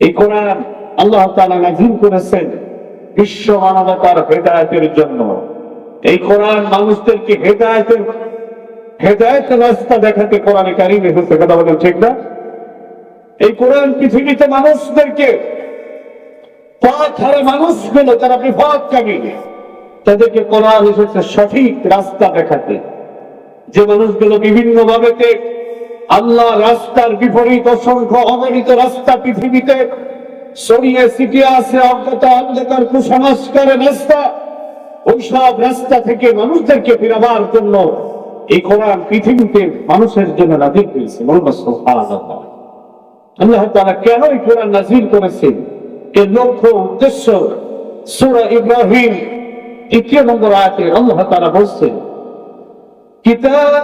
এই কোরআন আল্লাহ তাআলা নাজিল করেছেন বিশ্ব মানবতার হেদায়েতের জন্য। এই কোরআন মানুষদেরকে হেদায়েতের হেদায়েতের রাস্তা দেখাতে কোরআনে কারিম এসেছে, কথা বলেন ঠিক না? এই কোরআন পৃথিবীতে মানুষদেরকে পথ হারে মানুষগুলো, যারা বিপদ কামী তাদেরকে কোরআন এসেছে সঠিক রাস্তা দেখাতে। যে মানুষগুলো বিভিন্ন ভাবে আল্লাহ রাস্তার বিপরীত অসংখ্য অগণিত রাস্তা পৃথিবীতে ছড়িয়ে ছিটিয়ে আছে, অজ্ঞত অন্ধকার কুসংস্কারের রাস্তা ওই সব রাস্তা থেকে মানুষদেরকে ফিরাবার জন্য এই কোরআন পৃথিবীতে মানুষের জন্য নাজির হয়েছে। আল্লাহ তাআলা কেন এই কোরআন নাজিল করেছেন? এর লক্ষ্য উদ্দেশ্য সূরা ইব্রাহিম তৃতীয় নম্বর আয়াতে আল্লাহ তাআলা বলছেন كتاب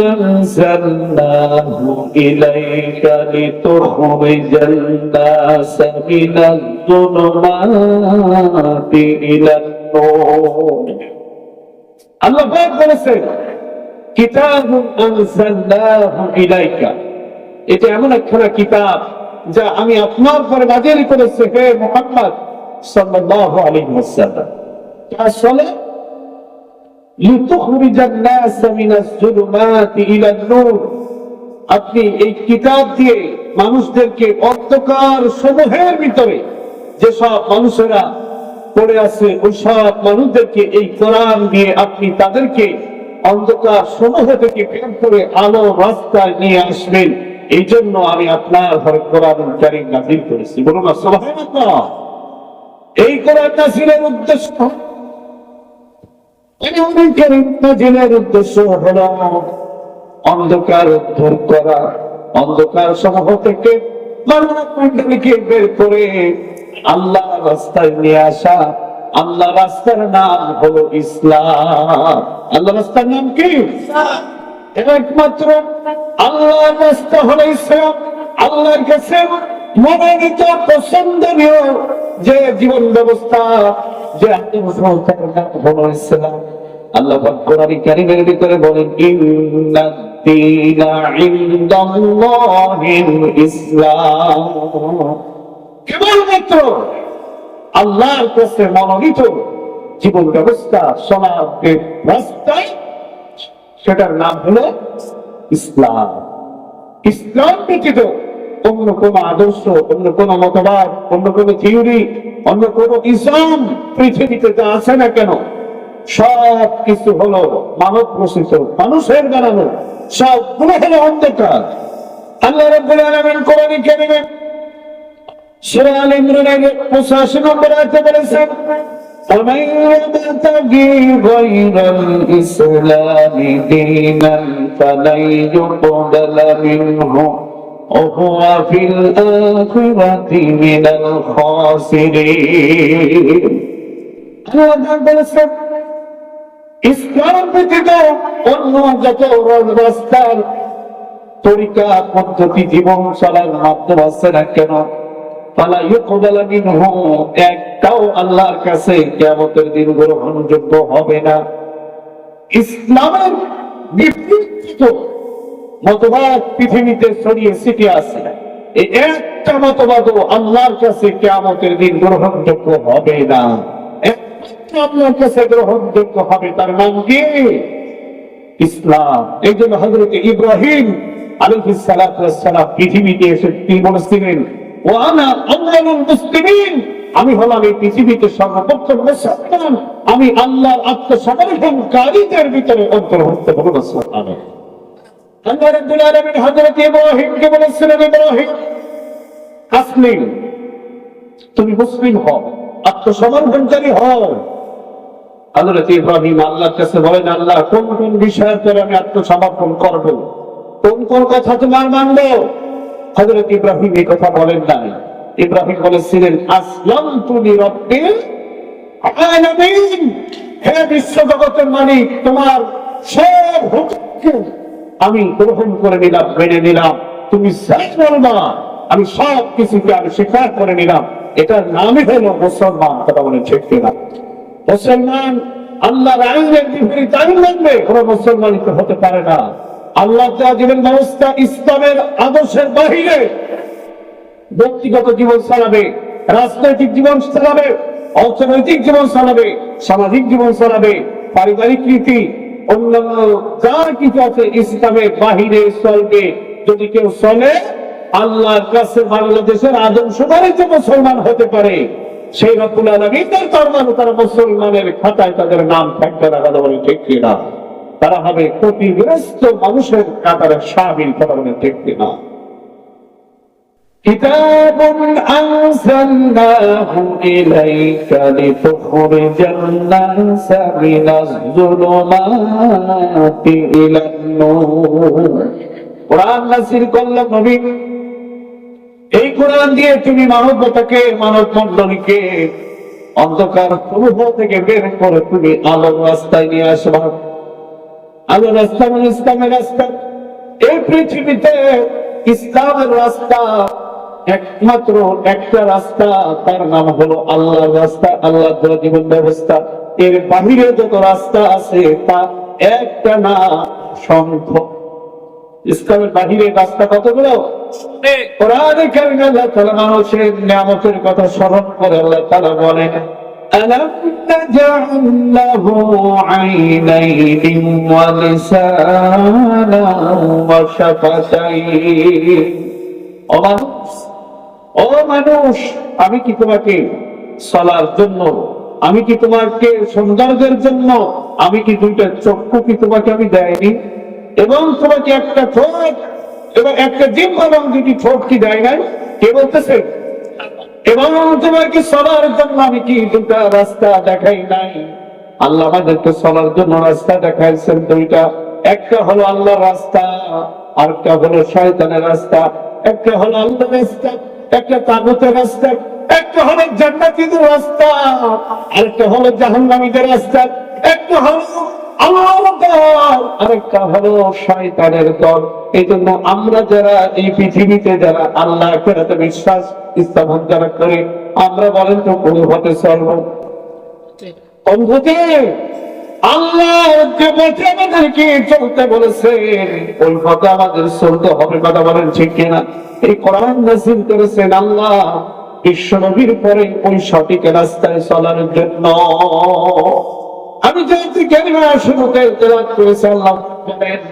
أنزلناه إليك لتخرج الناس من الظلمات إلى النور আল্লাহ পাক বলেছেন কিতাব আনজালনাহু ইলাইকা এটা এমন একখানা কিতাব যা আমি আপনার পরে নাজিল করেছি হে মুহাম্মদ সাল্লাল্লাহু আলাইহি ওয়াসাল্লাম আসলে لتخرج الناس من الظلمات إلى النور আপনি এই কিতাব দিয়ে মানুষদেরকে অন্ধকার সমূহের ভিতরে যেসব মানুষেরা পড়ে আছে ওই সব মানুষদেরকে এই কোরআন দিয়ে আপনি তাদেরকে অন্ধকার সমূহ থেকে বের করে আলো রাস্তায় নিয়ে আসবেন এই জন্য আমি আপনার ঘরে কোরআন কারিম নাজিল করেছি বলুন না সুবহানাল্লাহ এই কোরআন নাজিলের উদ্দেশ্য নাজিলের অন্ধকার উদ্ধার করা। অন্ধকার সমূহ থেকে বের করে আল্লাহ রাস্তায় নিয়ে আসা। আল্লাহ রাস্তার নাম হলো ইসলাম। আল্লাহ রাস্তার নাম কি? একমাত্র আল্লাহ রাস্তা হলো ইসলাম। আল্লাহর কাছে মনোনীত পছন্দনীয় যে জীবন ব্যবস্থা যে আত্মসংস্থার নাম হলো ইসলাম। আল্লাহ পাক কোরআন ভিতরে বলেন ইন্নাদ-দীনা ইনদাল্লাহিল ইসলাম। কেবলমাত্র আল্লাহর কাছে মনোনীত জীবন ব্যবস্থা, সমাজের রাস্তায়, সেটার নাম হলো ইসলাম। ইসলাম ব্যতীত অন্য কোন আদর্শ অন্য কোন মতবাদ অন্য কোন থিওরি অন্য কোন ইসলাম পৃথিবীতে যা আছে না কেন সব কিছু হলো মানব প্রসিত মানুষের বানানো সবগুলো হলো অন্ধকার আল্লাহ রাব্বুল আলামিন কোরআনে কারিমে সূরা আল ইমরানের 85 নম্বর আয়াতে বলেছেন ومن يبتغي غير الإسلام دينا فلن يقبل منه وهو في الآخرة من الخاسرين আল্লাহ বলেছেন ইসলাম ব্যতীত অন্য যত রাস্তার তরিকা পদ্ধতি জীবন চলার মাধ্যম আছে না কেন ফালা ইউকবালা মিনহু একটাও আল্লাহর কাছে কিয়ামতের দিন গ্রহণযোগ্য হবে না ইসলামের বিপরীত মতবাদ পৃথিবীতে ছড়িয়ে আছে এই একটা মতবাদও আল্লাহর কাছে দিন গ্রহণযোগ্য হবে না। ইব্রাহিম পৃথিবীতে এসে তিনি বলেছিলেন? আউয়ালুল মুসলিমিন, আমি হলাম এই পৃথিবীতে সর্বপ্রথম আমি আল্লাহর আত্মসমর্পণকারীদের ভিতরে অন্তর্ভুক্ত আল্লাহ আত্মসমর্পণ কোন কোন কথা তোমার মানব? ইব্রাহিম এই কথা বলেন নাই। ইব্রাহিম বলেছিলেন আসলাম তুমি বিশ্ব জগতের মালিক, তোমার সব আমি গ্রহণ করে নিলাম, মেনে নিলাম। তুমি বলবা আমি সব কিছুকে আমি স্বীকার করে নিলাম। এটার নামই হলো মুসলমান, কথা বলে ঠিক কিনা। মুসলমান আল্লাহর আইনের বিপরীত আইন লাগবে, কোন মুসলমানিত হতে পারে না। আল্লাহ জীবন ব্যবস্থা ইসলামের আদর্শের বাহিরে। ব্যক্তিগত জীবন চালাবে, রাজনৈতিক জীবন চালাবে, অর্থনৈতিক জীবন চালাবে, সামাজিক জীবন চালাবে, পারিবারিক রীতি অন্যান্য যা কিছু আছে বাহিরে যদি কেউ আল্লাহর কাছে বাংলাদেশের আদর্শবারিত মুসলমান হতে পারে, সেই আলমী তার খাতায় তাদের নাম থাকবে না বলে তারা হবে ক্ষতিগ্রস্ত মানুষের কাতারে সামিল, কথা ঠিক কিনা? كتاب أنزلناه إليك لتخرج الناس من الظلمات إلى النور কোরআন নাসির করলাম নবী এই কোরআন দিয়ে তুমি মানবতাকে মানব মন্ডলীকে অন্ধকার প্রবাহ থেকে বের করে তুমি আলোর রাস্তায় নিয়ে আসবা আলোর রাস্তা মানে ইসলামের রাস্তা এই পৃথিবীতে ইসলামের রাস্তা একমাত্র একটা রাস্তা তার নাম হলো আল্লাহর রাস্তা আল্লাহ দেওয়া জীবন ব্যবস্থা এর বাহিরে যত রাস্তা আছে তা একটা না সংখ্য ইসলামের বাহিরে রাস্তা কতগুলো কোরআনে কারিমে আল্লাহ তাআলা মানুষের নিয়ামতের কথা স্মরণ করে আল্লাহ তাআলা বলেন ألم نجعل له عينين ولسانا وشفتين ও মানুষ, আমি কি তোমাকে চলার জন্য? আমি কি তোমাকে সৌন্দর্যের জন্য? আমি কি দুইটা চক্ষু কি তোমাকে আমি দেয়নি? এবং তোমাকে একটা ঠোঁট, এবং একটা জিম এবং দুটি ঠোঁট কি দেয় নাই? কে বলতেছে? এবং তোমাকে চলার জন্য আমি কি দুটা রাস্তা দেখাই নাই? আল্লাহ আমাদেরকে চলার জন্য রাস্তা দেখাইছেন দুইটা। একটা হলো আল্লাহ রাস্তা, আরেকটা হলো শয়তানের রাস্তা, একটা হলো আল্লাহ রাস্তা। একটা তাগুতের রাস্তা একটা হলো জান্নাতীদের রাস্তা আরেকটা হলো জাহান্নামীদের রাস্তা একটা হলো আরেকটা হলো শয়তানের দল। এই জন্য আমরা যারা এই পৃথিবীতে যারা আল্লাহ ফেরাতে বিশ্বাস স্থাপন যারা করে আমরা বলেন তো কোন হতে চলবো? অন্ধতে আল্লাহ যে পথে আমাদেরকে চলতে বলেছে ওই পথে আমাদের চলতে হবে কথা বলেন ঠিক কিনা এই কোরআন নাসিল করেছেন আল্লাহ বিশ্বনবীর পরে ওই সঠিক রাস্তায় চলার জন্য আমি যেহেতু জ্ঞানীরা শুরুতে তেলাত করেছি আল্লাহ বলেন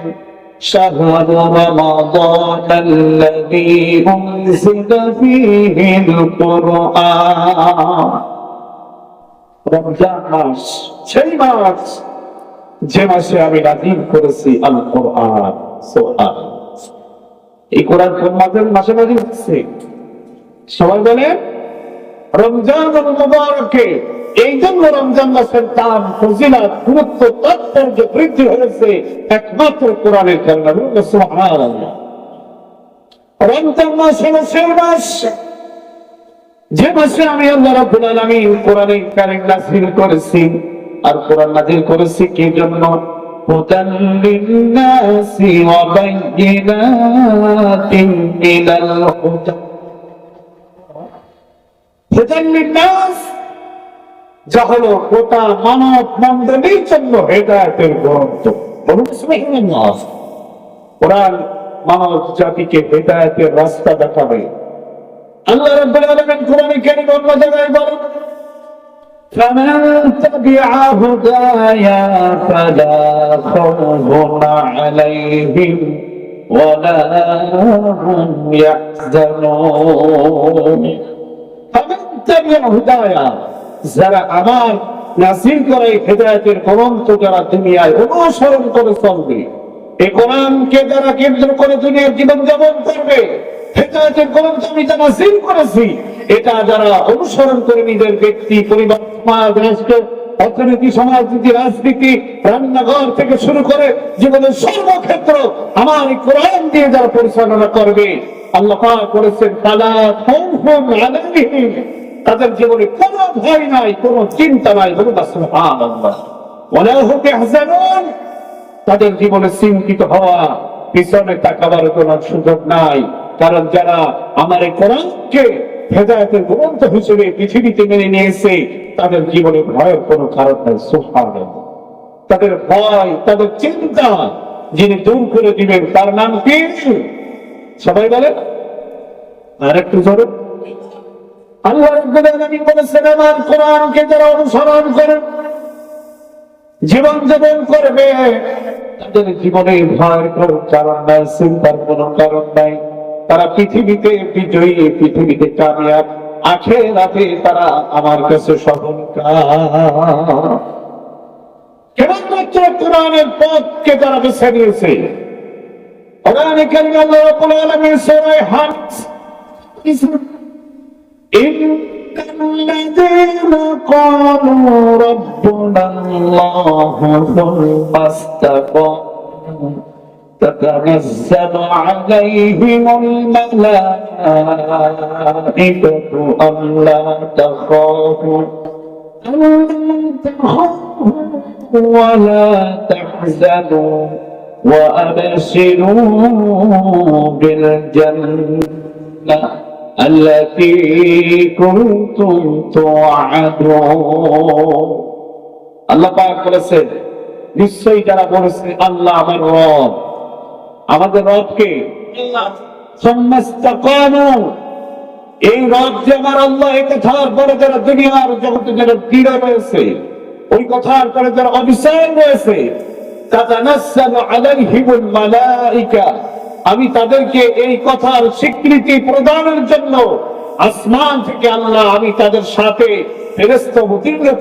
شهر رمضان الذي أنزل فيه القرآن রমজান মাস, সেই মাস যে মাসে আমি নাজিল করেছি আল কোরআন সুবহান। এই কোরআন কোন মাসের মাসে নাজিল হচ্ছে। সবাই বলে, রমজান মুবারকে, এই জন্য রমজান মাসের দাম, ফজিলত, গুরুত্ব, তাৎপর্য বৃদ্ধি হয়েছে একমাত্র কোরআনের কারণে রমজান মাস হলো সেই মাস যে মাসে আমি আল্লাহ রাব্বুল আলামিন কোরআনে কারীম নাযিল করেছি আর কোরআন নাযিল করেছি কি জন্য? হুদান লিন-নাসি ওয়া বায়্যিনাতিন মিনাল হুদা। হুদান লিন-নাস, যা হলো গোটা মানব মণ্ডলীর জন্য হেদায়েতের গ্রন্থ। বলুন সুবহানাল্লাহ। কোরআন মানব জাতিকে হেদায়েতের রাস্তা দেখাবে। আল্লাহ রাব্বুল আলামিন কোরআনে কারীম অন্য জায়গায় বলেন فمن تبع هداي فلا خوف عليهم ولا هم يحزنون فمن تبع هداي যারা আমার নাসিল করে হেদায়েতের গ্রন্থ যারা দুনিয়ায় অনুসরণ করে চলবে এই কোরআনকে যারা কেন্দ্র করে দুনিয়ার জীবন যাপন করবে হেদায়েতের গ্রন্থ আমি যা নাসিল করেছি, এটা যারা অনুসরণ করে নিজের ব্যক্তি, পরিবার, সমাজ, রাষ্ট্র, অর্থনীতি, সমাজনীতি, রাজনীতি, রান্নাঘর থেকে শুরু করে জীবনের সর্বক্ষেত্র আমার কোরআন দিয়ে যারা পরিচালনা করবে, আল্লাহ করেছেন তালা তাদের জীবনে কোনো ভয় নাই, কোনো চিন্তা নাই তাদের জীবনে চিন্তিত হওয়া, পিছনে তাকাবার কোনো সুযোগ নাই। কারণ যারা আমার কোরআনকে হেদায়তের গ্রন্থ হিসেবে পৃথিবীতে মেনে নিয়েছে, তাদের জীবনে ভয়ের কোনো কারণ নাই, সুবহানাল্লাহ। তাদের ভয়, তাদের চিন্তা যিনি দূর করে দিবেন, তার নাম কি? সবাই বলে আর একটু জোরে। আল্লাহ বলেছেন, আমার কোরআনকে যারা অনুসরণ করে, জীবন যাপন করবে, তাদের জীবনে ভয়ের কোনো কারণ নাই, চিন্তার কোনো কারণ নাই। তারা পৃথিবীতে বিজয়ী পৃথিবীতে কামিয়াব আখে রাতে তারা আমার কাছে সফল কেবলমাত্র কোরআনের পথকে তারা বেছে নিয়েছে কোরআনে কারিমে আল্লাহ রাব্বুল আলামিন সূরা হামদ إن الذين قالوا ربنا الله ثم استقاموا تتنزل عليهم الملائكة ألا تخافوا ألا تخافوا ولا تحزنوا وأبشروا بالجنة التي كنتم توعدون আল্লাহ পাক বলেছেন নিশ্চয়ই যারা বলেছে আল্লাহ আমার রব আমাদের রবকে। এই রব যে আমার আল্লাহ, এই কথার পরে যারা দুনিয়ার জগতে যারা দৃঢ় রয়েছে, ওই কথার পরে যারা অবিচার রয়েছে আমি তাদেরকে এই কথার স্বীকৃতি প্রদানের জন্য আসমান থেকে আল্লাহ, আমি তাদের সাথে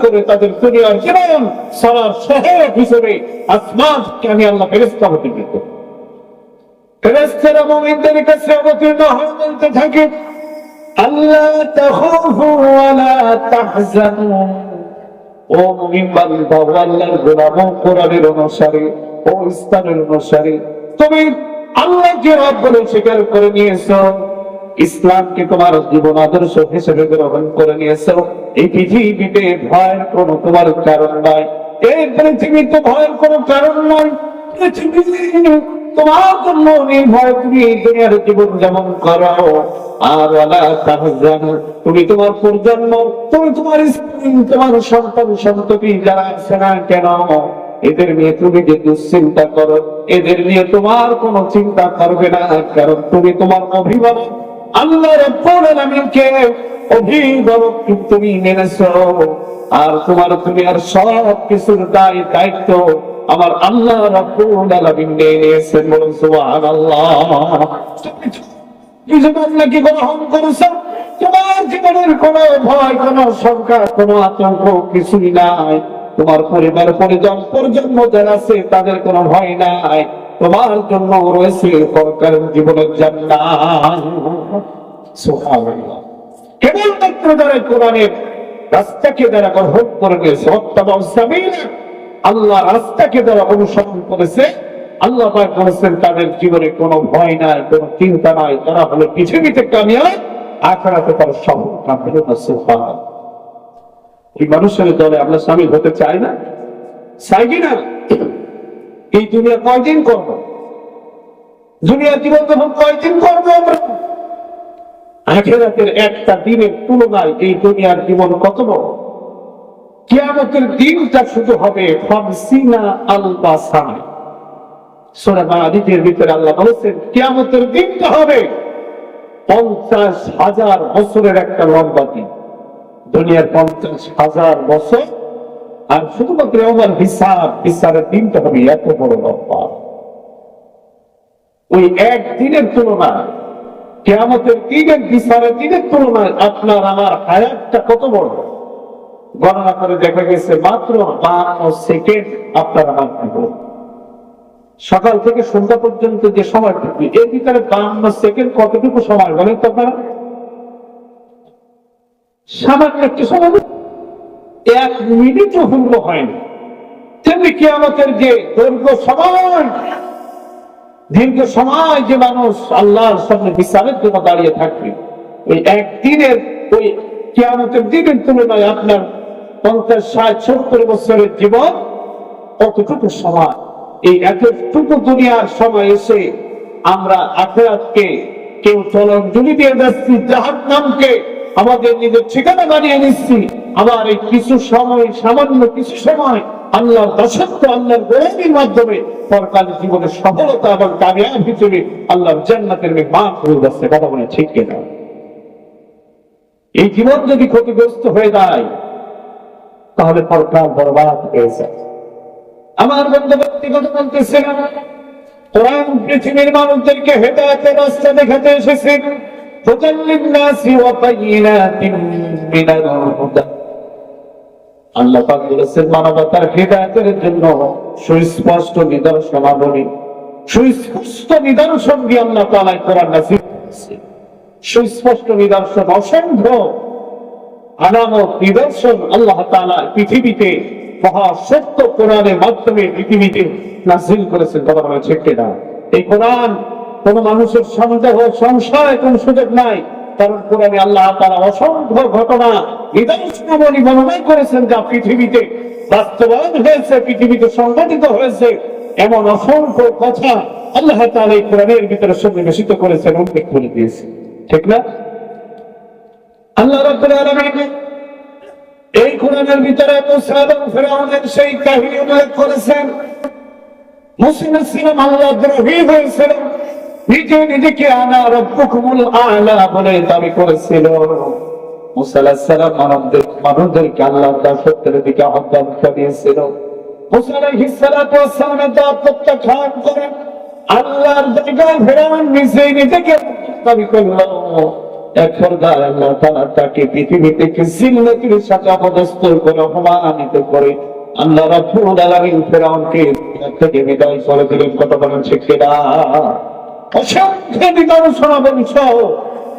করে তাদের দুনিয়ার জীবন সরার সহায়ক হিসেবে আসমান থেকে আমি আল্লাহ ফেরেস্ত অবতীর্ণ করি। ফেরেস্তেরা মোমিনদের কাছে অবতীর্ণ বলতে থাকে আল্লাহ তাখাফু তাহজানু। ও মুমিন বান্দা আল্লাহর গোলাম কোরআনের ও ইসলামের তুমি আল্লাহকে রব বলে স্বীকার করে নিয়েছো, ইসলামকে তোমার জীবন আদর্শ হিসেবে গ্রহণ করে নিয়েছো। এই পৃথিবীতে ভয়ের কোনো তোমার কারণ নাই, এই পৃথিবীতে ভয়ের কোনো কারণ নয় তোমার জন্য নির্ভয় তুমি এই দুনিয়ার জীবন যেমন করো। আর তুমি তোমার প্রজন্ম তুমি তোমার স্ত্রী, তোমার সন্তান, সন্ততি যারা আছে না কেন, এদের নিয়ে তুমি যে দুশ্চিন্তা করো, এদের নিয়ে তোমার কোনো চিন্তা করবে না, কারণ তুমি তোমার অভিভাবক। আল্লাহ রব্বুল অভিভাবক তুমি মেনেছো, আর তোমার তুমি আর সব কিছুর দায় দায়িত্ব আমার আল্লাহ রব্বুল গ্রহণ তোমার জীবনের কোনো ভয়, কোনো শঙ্কা, কোনো আতঙ্ক কিছুই নাই। তোমার পরিবার পরিজন যারা আছে, তাদের কোনো ভয় নাই। তোমার জন্য রয়েছে পরকার জীবনের জান্নাত। সুবহানাল্লাহ। কোরআনের রাস্তাকে যারা গ্রহণ করে নিয়েছে অত্যাবর সাবিল আল্লাহ রাস্তাকে যারা অনুসরণ করেছে। আল্লাহ পাক বলেছেন, তাদের জীবনে কোনো ভয় নাই, কোনো চিন্তা নাই, তারা হলো পৃথিবীতে কামিয়াব, আখেরাতে তারা সফল কামিল এই মানুষের দলে আমরা সামিল হতে চাই না। চাই কি না? এই দুনিয়া কয়দিন করব? দুনিয়ার জীবন যখন কয়দিন করব আমরা? আখেরাতের একটা দিনের তুলনায় এই দুনিয়ার জীবন কত বড়? কিয়ামতের দিনটা শুধু হবে ভিতরে আল্লাহ বলেছেন, কিয়ামতের দিনটা হবে পঞ্চাশ হাজার বছরের একটা লম্বা দিন। দুনিয়ার পঞ্চাশ হাজার বছর, আর শুধুমাত্র আমার হিসাব, হিসাবের দিনটা হবে এত বড় লম্বা। ওই একদিনের তুলনায়, কেয়ামতের দিনের দিনের তুলনায় আপনার আমার হায়াতটা কত বড়? গণনা করে দেখা গেছে মাত্র বান্ন সেকেন্ড আপনার আমার সকাল থেকে সন্ধ্যা পর্যন্ত যে সময় থাকবে, এর ভিতরে বান্ন সেকেন্ড কতটুকু সময় বলেন তো আপনারা? সামান্য সময় এক হয়নি। তেমনি যে দৈর্ঘ্য সময় দীর্ঘ সময় যে মানুষ আল্লাহর সামনে বিচারের জন্য দাঁড়িয়ে থাকবে, ওই একদিনের, ওই কিয়ামতের দিনের তুলনায় আপনার পঞ্চাশ, ষাট, সত্তর বছরের জীবন কতটুকু সময়? এই এতটুকু দুনিয়ার সময় এসে আমরা আখেরাতকে কেউ চলঞ্জলি দিয়ে যাচ্ছি নামকে আমাদের নিজের ঠিকানা বানিয়ে নিচ্ছি এই কিছু সময়, সামান্য কিছু সময় আল্লাহর দাসত্ব, আল্লাহর গোলামির মাধ্যমে পরকাল জীবনের সফলতা এবং কামিয়াব হিসেবে আল্লাহর জান্নাতের মেঘমান হয়ে যাচ্ছে কথা বলে ঠিক কিনা? এই জীবন যদি ক্ষতিগ্রস্ত হয়ে যায় তাহলে পরকাল বরবাদ হয়ে যায় আমার বন্ধু ব্যক্তিগত বলতেছিলাম কোরআন পৃথিবীর মানুষদেরকে হেদায়তের রাস্তা দেখাতে এসেছে মানবতার হেদায়তের জন্য সুস্পষ্ট নিদর্শনাবলী সুস্পষ্ট নিদর্শন দিয়ে আল্লাহ সুস্পষ্ট নিদর্শন অসংখ্য। নিদর্শন আল্লাহ পৃথিবীতে মহা সত্য কোরআনের মাধ্যমে পৃথিবীতে নাজিল করেছেন কথা বলা না এই কোরআন কোন মানুষের সন্দেহ সংশয় কোন সুযোগ নাই, কারণ কোরআনে আল্লাহ তাআলা অসংখ্য ঘটনা করেছেন যা পৃথিবীতে বাস্তবায়ন হয়েছে, পৃথিবীতে সংঘটিত হয়েছে। এমন অসংখ্য কথা আল্লাহ এই কোরআনের ভিতরে সন্নিবেশিত করেছেন, উল্লেখ করে দিয়েছে ঠিক না? আল্লাহ রাব্বুল আলামিন এই কোরআনের ভিতরে মুসা এবং সেই কাহিনী উল্লেখ করেছেন। ছিলাম আল্লাহ দ্রোহী হয়েছিল, নিজে নিজেকে আনা রব্বুকুমুল আলা বলে দাবি করেছিল। মুসা সালাম মানবদের মানুষদেরকে আল্লাহ তার সত্যের দিকে আহ্বান জানিয়েছিল। মুসা আলাইহিস সালাতু ওয়াস সালামের দাওয়াত প্রত্যাখ্যান করে আল্লাহর জায়গায় নিজেই নিজেকে দাবি করল। আল্লাহ তাকে জিল্লাতির সাথে অপদস্থ করে অপমানিত করে আল্লাহ ফেরাউনকে থেকে বিদায় করে দিলেন। বলেন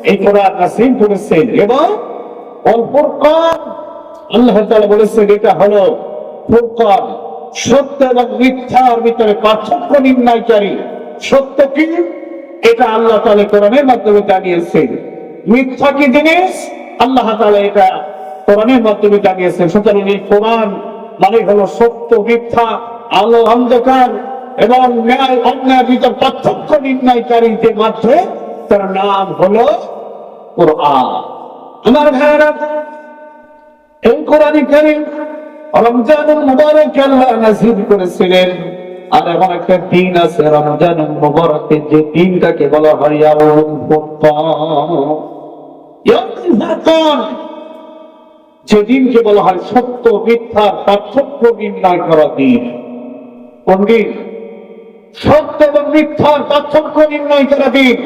এই করেছেন এবং অল ফুরকান। আল্লাহ বলেছেন, এটা হলো ফুরকান। সত্য এবং মিথ্যার ভিতরে পার্থক্য নির্ণয়কারী। সত্য কি? এটা আল্লাহ তাআলা কোরআনের মাধ্যমে জানিয়েছেন। মিথ্যা কি জিনিস? আল্লাহ এটা কোরআনের মাধ্যমে জানিয়েছেন। সুতরাং এই কোরআন মানে হলো সত্য, মিথ্যা আলো অন্ধকার এবং ন্যায় অন্যায় ভিতর পার্থক্য নির্ণয়কারী যে মাধ্যমে তার নাম হলো কোরআন। আমার ভাইয়েরা, এই কোরআন কারীম রমজানুল মুবারক আল্লাহ নাযিল করেছিলেন। আর এমন একটা দিন আছে, রমজানুল মুবারকের যে দিনটাকে বলা হয় ইয়াউমুল ফুরকান। যেদিনকে বলা হয় সত্য মিথ্যার পার্থক্য নির্ণয় করা দিন। দিন সত্য এবং মিথ্যার পার্থক্য নির্ণয় করা দিন।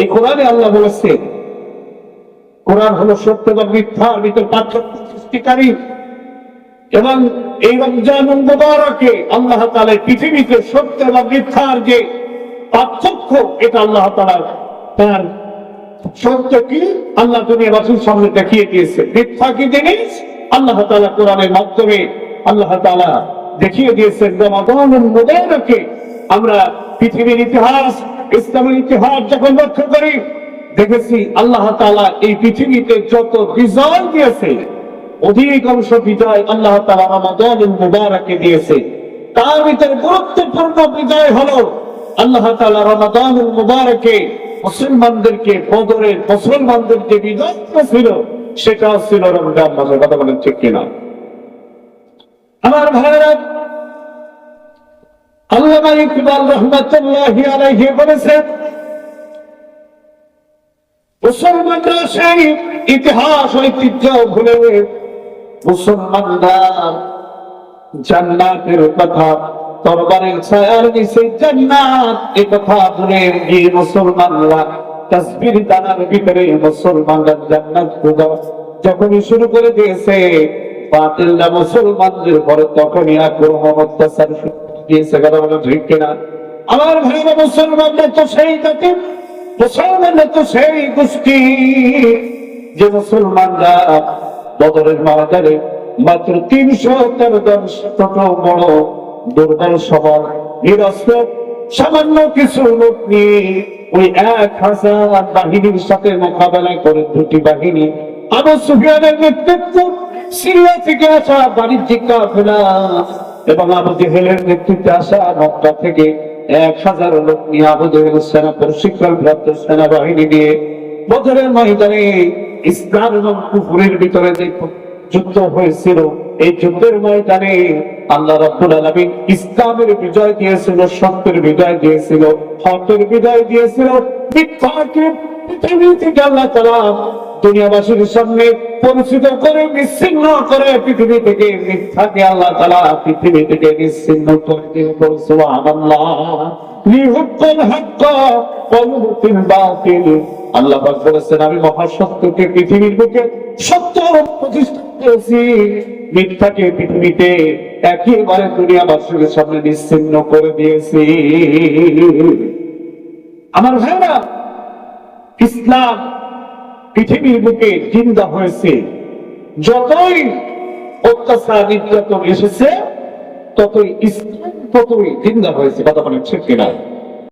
এই কোরআনে আল্লাহ বলেছেন, কোরআন হলো সত্য এবং মিথ্যার ভিতর পার্থক্য সৃষ্টিকারী। এবং এই রমজান মুবারকে আল্লাহ তাআলা পৃথিবীতে সত্য এবং মিথ্যার যে পার্থক্য, এটা আল্লাহ তাআলা তার সত্য কি? আল্লাহ সামনে দেখিয়ে দিয়েছে। মিথ্যা কি জিনিস? আল্লাহ তাআলা কোরআনের মাধ্যমে আল্লাহ তাআলা দেখিয়ে দিয়েছেন আমরা পৃথিবীর ইতিহাস, ইসলামের ইতিহাস যখন লক্ষ্য করি, দেখেছি আল্লাহ তাআলা এই পৃথিবীতে যত বিজয় দিয়েছে অধিকাংশ বিজয় আল্লাহ তাআলা রমাদানুল মুবারকে দিয়েছে। তার ভিতরে গুরুত্বপূর্ণ বিজয় হলো আল্লাহ তাআলা রমাদানুল মুবারকে মুসলমানদেরকে বদরের মুসলমানদের যে বিজয় ছিল সেটা ছিল রমজান মাসের কথা বলেন ঠিক কিনা? আমার ভাইরা ইকবাল রহমাতুল্লাহি আলাইহি বলেছেন, মুসলমানরা সেই ইতিহাস, ঐতিহ্য ভুলে মুসলমানরা জান্নাতের কথা তরবারের ছায়ার নিচে জান্নাত। এই কথা মুসলমানরা তাসবির দানার ভিতরে মুসলমানরা জান্নাত খোঁজা যখনই শুরু করে দিয়েছে, বাতিলরা মুসলমানদের পরে তখনই আক্রমণ অত্যাচার দিয়েছে, কথা বলে ঠিক কিনা? আমার ভাইরা মুসলমানরা তো সেই জাতি, মুসলমানরা তো সেই গোষ্ঠী। যে মুসলমানরা বদরের মারাদারে মাত্র তিনশো তেরো জন ছোট বড় দুর্বল সবল নিরস্ত্র সামান্য কিছু লোক নিয়ে ওই এক হাজার বাহিনীর সাথে মোকাবেলা করে দুটি বাহিনী। আবু সুফিয়ানের নেতৃত্ব, সিরিয়া থেকে আসা বাণিজ্যিক কাফেলা এবং আবু জেহেলের নেতৃত্বে আসা মক্কা থেকে এক হাজার লোক নিয়ে আবু জেহেল সেনা প্রশিক্ষণ প্রাপ্ত সেনাবাহিনী নিয়ে বদরের ময়দানে ইসলাম এবং কুফুরের ভিতরে যে যুদ্ধ হয়েছিল। এই যুদ্ধের ময়দানে আল্লাহ রাব্বুল আলামিন ইসলামের বিজয় দিয়েছিল, সত্যের বিজয় দিয়েছিল, হকের বিজয় দিয়েছিল। দুনিয়াবাসীর সামনে পরিচিত করে নিশ্চিন্ন করে পৃথিবী থেকে মিথ্যাকে আল্লাহ তালা পৃথিবী থেকে নিশ্চিন্ন করে দিয়ে সুবহানাল্লাহ। লিহুক্কুল হক্ক ওয়া ইউতিল বাতিল। আল্লাহ বলেছেন, আমি মহাসত্যকে পৃথিবীর বুকে সত্য প্রতিষ্ঠা মিথ্যাকে পৃথিবীতে একেবারে সামনে নিশ্চিন্ন করে দিয়েছি। আমার ভাইরা, ইসলাম পৃথিবীর বুকে জিন্দা হয়েছে। যতই অত্যাচার, নির্যাতন এসেছে, ততই ইসলাম ততই জিন্দা হয়েছে। কথা বলেন ঠিক কিনা?